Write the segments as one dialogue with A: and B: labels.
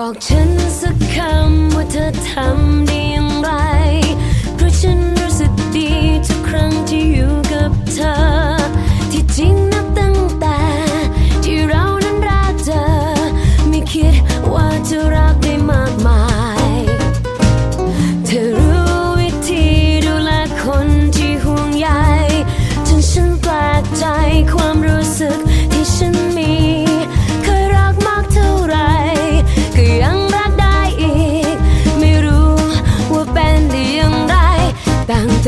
A: บอกฉันสักคำว่าเธอทำได้ยัง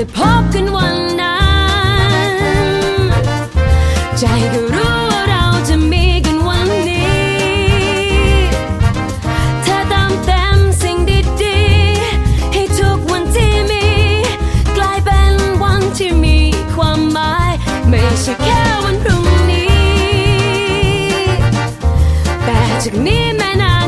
A: ตั้งแต่พบกันวันนั้น ใจก็รู้ว่าเราจะมีกันวันนี้ เธอเติมเต็มสิ่งดีๆ ให้ทุกวันที่มี กลายเป็นวันที่มีความหมาย ไม่ใช่แค่วันพรุ่งนี้ แต่จากนี้แม้นาน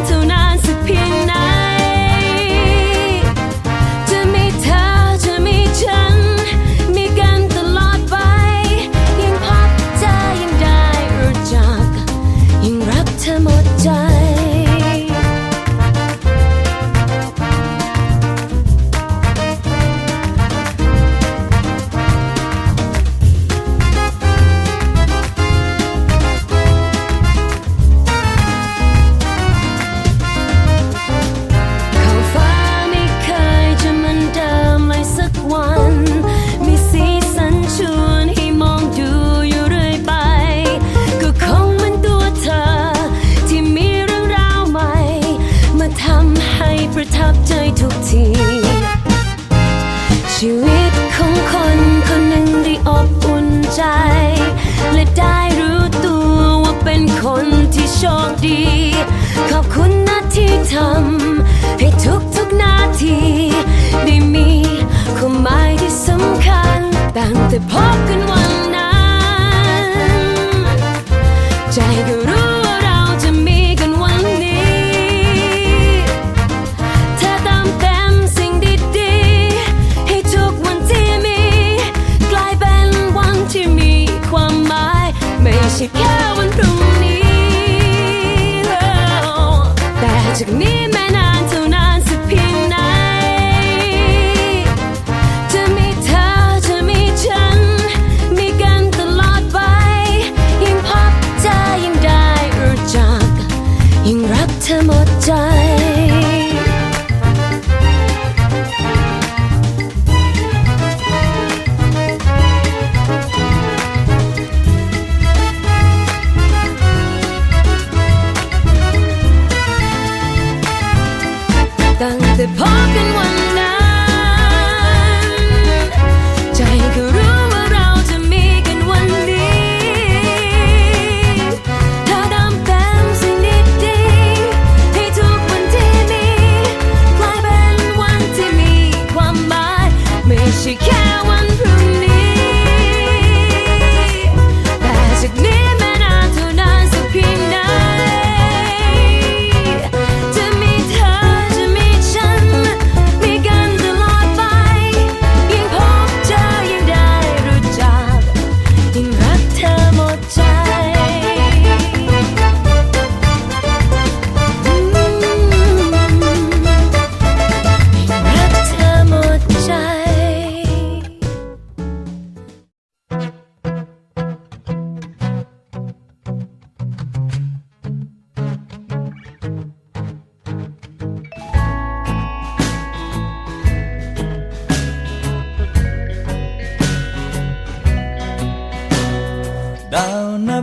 A: ดี ขอบคุณนะที่ทำให้ทุกทุกๆนาที ได้มีความหมายที่สำคัญตั้งแต่พอ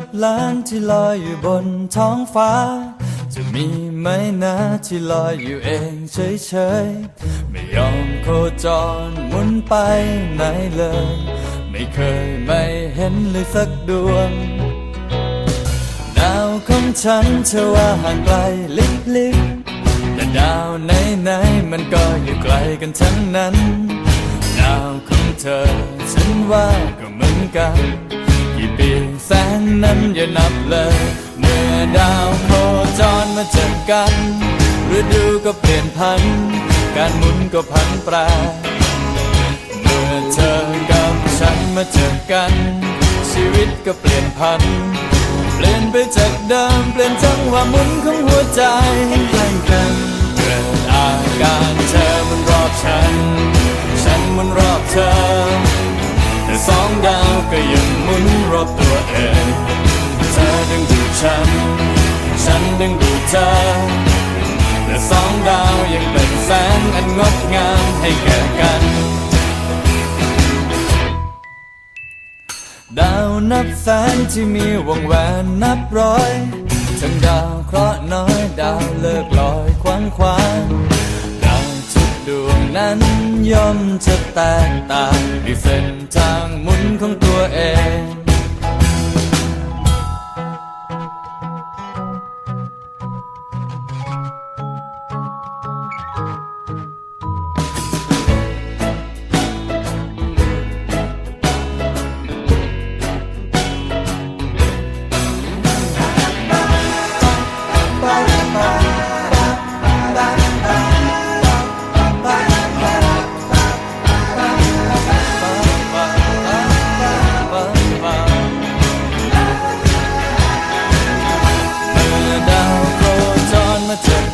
A: บล้านที่ลอยอยู่
B: บนท้องฟ้า จะมีไหมนะที่ลอยอยู่เองเฉยๆ ไม่ยอมโคจรหมุนไปไหนเลย ไม่เคยไม่เห็นเลยสักดวง ดาวของฉันเชื่อว่าห่างไกลลิบๆแต่ดาวไหนๆมันก็อยู่ไกลกันทั้งนั้น ดาวของเธอฉันว่าก็เหมือนกัน กี่ปีแสนนั้นอย่านับเลย เมื่อดาวโคจรมาเจอกันฤดูก็เปลี่ยนพัน การหมุนก็พันแปรเมื่อเธอกับฉันมาเจอกัน ชีวิตก็เปลี่ยนพัน เปลี่ยนไปจากเดิมเปลี่ยนจังหวะหมุนของหัวใจให้ใกล้กัน เธอแต่สองดาวยังเป็นแสงอันงดงามให้แก่กัน ดาวนับแสนที่มีวงแหวนนับร้อยทั้งดาวเคราะห์น้อยดาวเลิกลอยควันควานดาวทุกดวงนั้นย่อมจะแตกต่างด้วยเส้นทาง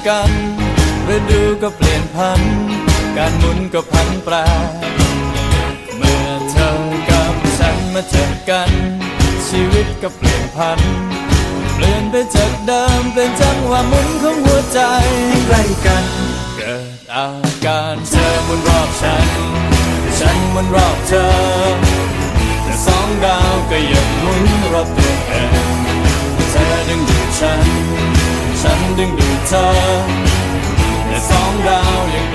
B: กันฤดูก็เปลี่ยนพัน การหมุนก็พันแปรเมื่อเธอกับฉันมาเจอกัน ชีวิตก็เปลี่ยนพัน เปลี่ยนไปจากเดิมเป็นจังหวะหมุนของหัวใจใกล้กัน เกิดอาการเธอหมุนรอบฉัน ฉันหมุนรอบเธอ แต่สองดาวก็ยังหมุนรอบตัวเองเธอดึงดูดฉัน ฉันดึงดูดเธอแต่สองดาวยังเป็นแสง